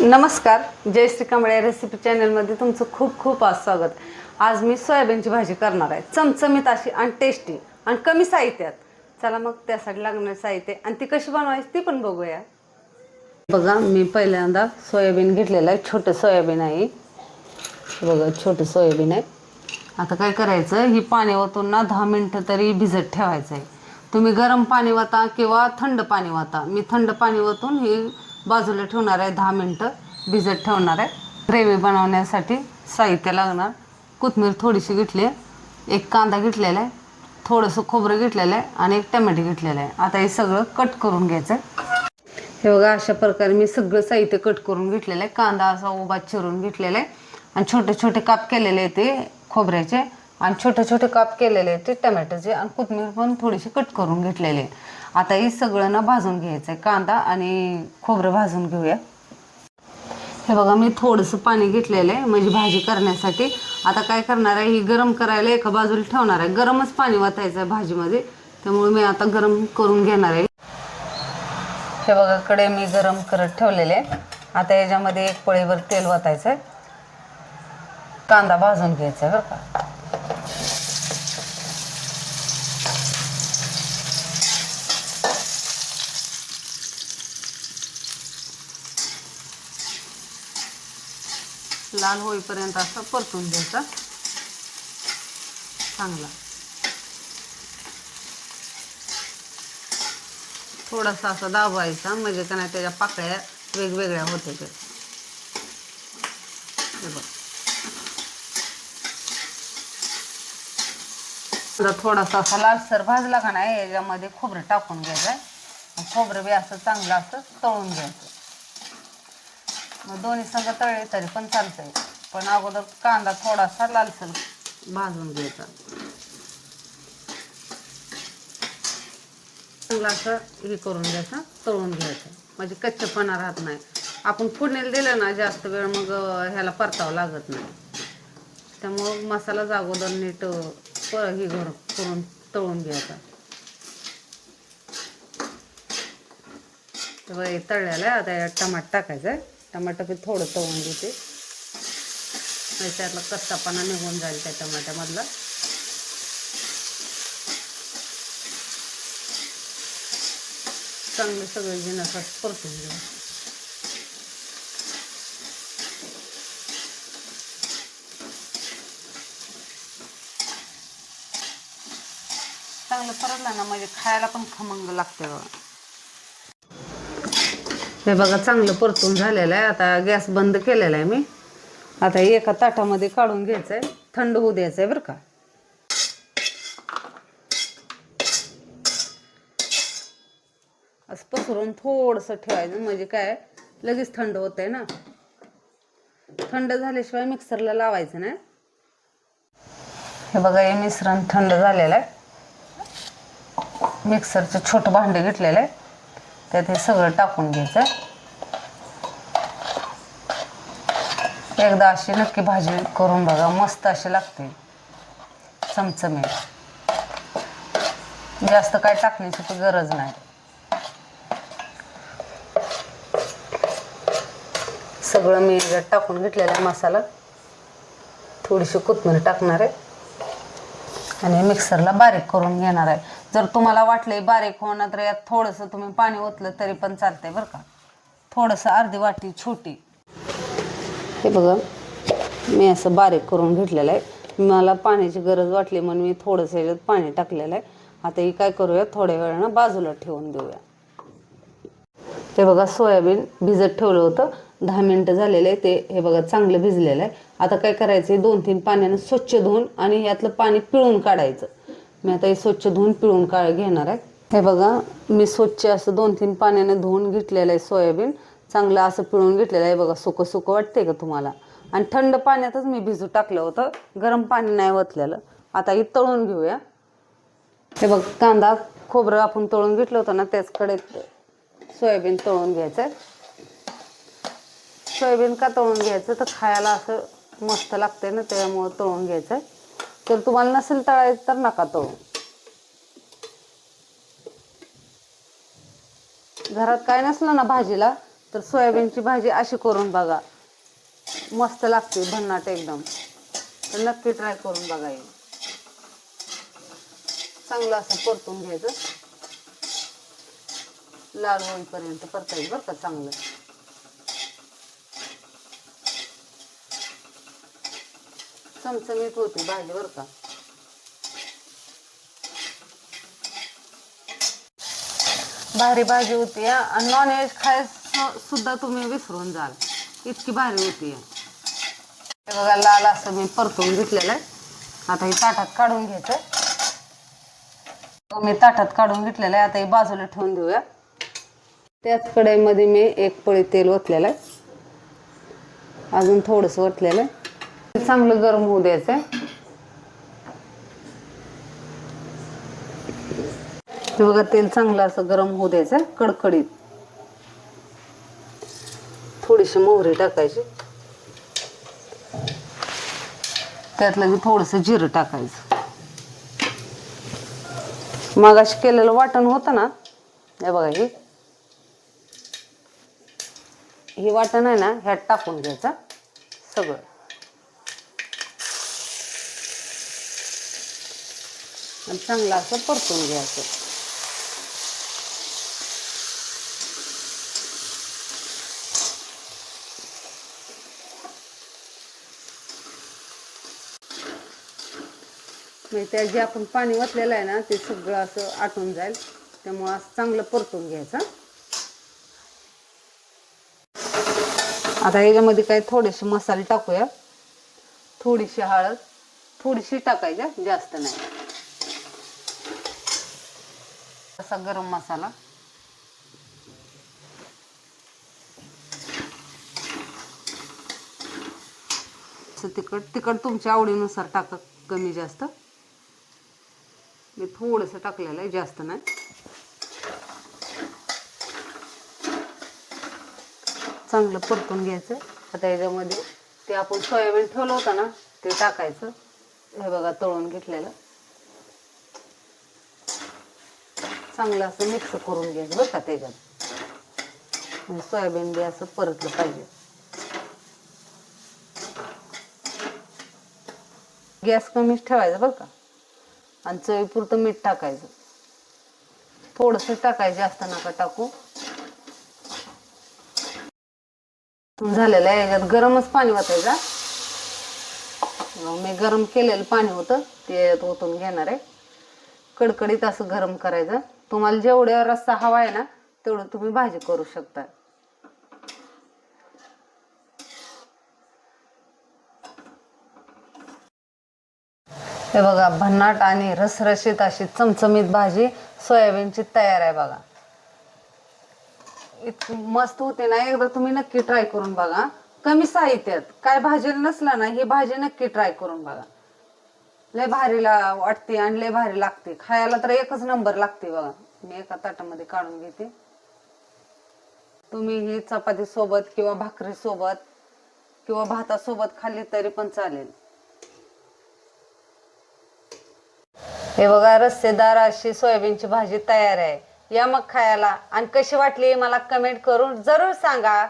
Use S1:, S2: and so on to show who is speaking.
S1: नमस्कार जय श्री कांबळे रेसिपी चॅनलमध्ये तुमचं खूप खूप आज स्वागत. आज मी सोयाबीनची भाजी करणार आहे. चमचमीत अशी आणि टेस्टी आणि कमी साहित्यात. चला मग त्यासाठी लागणारे साहित्य आणि ती कशी बनवायची ती पण बघूया. बघा मी पहिल्यांदा सोयाबीन घेतलेलं आहे. छोटं सोयाबीन आहे बघा छोटं सोयाबीन आहे. आता काय करायचं ही पाणी ओतून ना दहा मिनटं तरी भिजत ठेवायचं आहे तुम्ही गरम पाणी वाता किंवा थंड पाणी वाता मी थंड पाणी ओतून ही बाजूला ठेवणार आहे दहा मिनटं भिजत ठेवणार आहे. ग्रेव्ही बनवण्यासाठी साहित्य लागणार. कोथमीर थोडीशी घेतली आहे. एक कांदा घेतलेला आहे. थोडंसं खोबरं घेतलेलं आहे आणि एक टमॅटो घेतलेलं आहे. आता हे सगळं कट करून घ्यायचं आहे. हे बघा अशा प्रकारे मी सगळं साहित्य कट करून घेतलेलं आहे. कांदा असा उभा चिरून घेतलेला आहे. आणि छोटे छोटे काप केलेले आहे ते खोबऱ्याचे. आणि छोटे छोटे काप केलेले ते टमॅटोचे आणि कोथिंबीर पण थोडीशी कट करून घेतलेले. आहे आता हे सगळं ना भाजून घ्यायचं आहे कांदा आणि खोबरं भाजून घेऊया. हे बघा मी थोडंसं पाणी घेतलेलं आहे म्हणजे भाजी करण्यासाठी. आता काय करणार आहे ही गरम करायला एका बाजूला ठेवणार आहे. गरमच पाणी वाचायचं आहे भाजीमध्ये. त्यामुळे मी आता गरम करून घेणार आहे. हे बघा कडे मी गरम करत ठेवलेले आहे. आता याच्यामध्ये एक पळीवर तेल वाचायचं आहे. कांदा भाजून घ्यायचा आहे बरं का. लाल होईपर्यंत असं परतून द्यायचा चांगला. थोडासा असा दाबायचा म्हणजे का नाही त्याच्या पाकळ्या वेगवेगळ्या होते ते बघ. थोडासा असा लालसर भाजला का नाही याच्यामध्ये खोबरं टाकून घ्यायचं आहे खोबरं बी असं चांगलं असं तळून घ्यायचं. मग दोन्ही संघ तळले तरी पण चालतंय. पण अगोदर कांदा थोडासा लालसर भाजून घ्यायचा. चांगला असं हे करून घ्यायचं तळून घ्यायचं. म्हणजे कच्चेपणा राहत नाही. आपण फोडणीला दिलं ना जास्त वेळ मग ह्याला परतावं लागत नाही. त्यामुळं मसालाच अगोदर नीट प हे घर करून तळून घ्यायचा. तळल्याला हे आहे आता टमाट टाकायचं आहे टमाटर थोडं तळून घेते. म्हणजे त्यातला कच्चापणा निघून जाईल त्या टमाट्यामधला. चांगले सगळे जिनस परतून घेऊ. चांगलं परतलं ना म्हणजे खायला पण खमंग लागते. बघा हे बघा चांगलं परतून झालेलं आहे. आता गॅस बंद केलेला आहे मी. आता एका ताटामध्ये काढून घ्यायचं आहे थंड होऊ द्यायचं आहे बरं का. असं पसरून थोडंसं ठेवायचं. म्हणजे काय लगेच थंड होत आहे ना. थंड झाल्याशिवाय मिक्सरला लावायचं नाही. हे बघा हे मिश्रण थंड झालेलं आहे. मिक्सरचं छोटं भांडे घेतलेलं आहे. त्यात हे सगळं टाकून घ्यायचं. एकदा अशी नक्की भाजी करून बघा मस्त अशी लागते. चमचमीत. जास्त काय टाकण्याची गरज नाही. सगळं मी टाकून घेतलेला आहे मसाला. थोडीशी कोथमीर टाकणार आहे. आणि मिक्सरला बारीक करून घेणार आहे. जर तुम्हाला वाटलंय बारीक होणार तर यात थोडंसं तुम्ही पाणी ओतलं तरी पण चालतंय बरं का. थोडंसं अर्धी वाटी छोटी. हे बघा मी असं बारीक करून घेतलेलं आहे. मला पाण्याची गरज वाटली म्हणून मी थोडंसं याच्यात पाणी टाकलेलं आहे. आता ही काय करूया थोड्या वेळानं बाजूला ठेवून देऊया. ते बघा सोयाबीन भिजत ठेवलं होतं. दहा मिनटं झालेलं आहे ते हे बघा चांगलं भिजलेलं आहे. आता काय करायचं दोन तीन पाण्यानं स्वच्छ धुवून आणि यातलं पाणी पिळून काढायचं. मी आता हे स्वच्छ धुवून पिळून काळ घेणार आहे. हे बघा मी स्वच्छ असं दोन तीन पाण्याने धुवून घेतलेलं आहे सोयाबीन. चांगलं असं पिळून घेतलेलं आहे. बघा सुकं सुकं वाटते का तुम्हाला? आणि थंड पाण्यातच मी भिजू टाकलं होतं. गरम पाणी नाही ओतलेलं. आता हे तळून घेऊया. हे बघ कांदा खोबरं आपण तळून घेतलं होतं ना त्याचकडे सोयाबीन तळून घ्यायचं सोयाबीन का तळून घ्यायचं? तर खायला असं मस्त लागते ना त्यामुळं तळून घ्यायचं तर तुम्हाला नसेल तळायचं तर नका तळू. घरात काय नसलं ना भाजीला तर सोयाबीनची भाजी अशी करून बघा. मस्त लागते भन्नाट एकदम. तर नक्की ट्राय करून बघा येईल चांगलं असं परतून घ्यायचं. लाल होईपर्यंत परतायचं बरं का चांगलं. चमचमीत होती भाजी बरं का. भारी भाजी होती आणि नॉनव्हेज खाय सुद्धा तुम्ही विसरून जाल. इतकी भारी होती. हे बघा लाल असं मी परतून घेतलेलं आहे. आता हे ताटात काढून घ्यायचं. हो, मी ताटात काढून घेतलेलं आहे. आता हे बाजूला ठेवून देऊया. त्याच कढईमध्ये मी एक पळी तेल ओतलेलं आहे. अजून थोडंसं ओतलेलं आहे. चांगलं गरम होऊ द्यायचं हे बघा तेल चांगलं असं गरम होऊ द्यायचं कडकडीत. थोडीशी मोहरी टाकायची. त्यात लगे थोडंसं जिरं टाकायचं. मागाशी केलेलं वाटण होतं ना हे बघा हे. हे वाटण आहे ना ह्यात टाकून घ्यायचं सगळं. आणि चांगलं असं परतून घ्यायचं. म्हणजे त्या जे आपण पाणी ओतलेलं आहे ना ते सगळं असं आटून जाईल. त्यामुळं असं चांगलं परतून घ्यायचं आता याच्यामध्ये काही थोडेसे मसाले टाकूया. थोडीशी हळद थोडीशी टाकायच्या जास्त नाही. असा गरम मसाला. असं तिखट तिखट तुमच्या आवडीनुसार टाका कमी जास्त. मी थोडंसं टाकलेलं आहे जास्त नाही. चांगलं परतून घ्यायचं. आता याच्यामध्ये ते आपण सोयाबीन ठेवलं होतं ना ते टाकायचं. हे बघा तळून घेतलेलं. चांगलं असं मिक्स करून घ्यायचं बरं का त्याच्यात. सोयाबीन बी असं परतलं पाहिजे. गॅस कमीच ठेवायचा बरं का. आणि चवीपुरतं मीठ टाकायचं. थोडंसं टाकायचं जास्त नका टाकू. झालेलं आहे याच्यात गरमच पाणी ओतायचा मी गरम केलेलं पाणी होतं ते ओतून घेणार आहे. कडकडीत असं गरम करायचं. तुम्हाला जेवढे रस्सा हवा आहे ना तेवढं तुम्ही भाजी करू शकता. हे बघा भन्नाट आणि रसरशीत अशी चमचमीत भाजी सोयाबीनची तयार आहे बघा. इतकी मस्त होते ना एकदा तुम्ही नक्की ट्राय करून बघा. कमी साहित्यात काय भाजी नसला ना ही भाजी नक्की ट्राय करून बघा. लय भारीला वाटते आणि लय भारी लागते. खायला तर एकच नंबर लागते बघा. मी एका ताटामध्ये काढून घेते. तुम्ही ही चपाती सोबत किंवा भाकरी सोबत किंवा भातासोबत खाल्ली तरी पण चालेल. हे बघा रस्सेदार अशी सोयाबीनची भाजी तयार आहे. या मग खायला. आणि कशी वाटली मला कमेंट करून जरूर सांगा.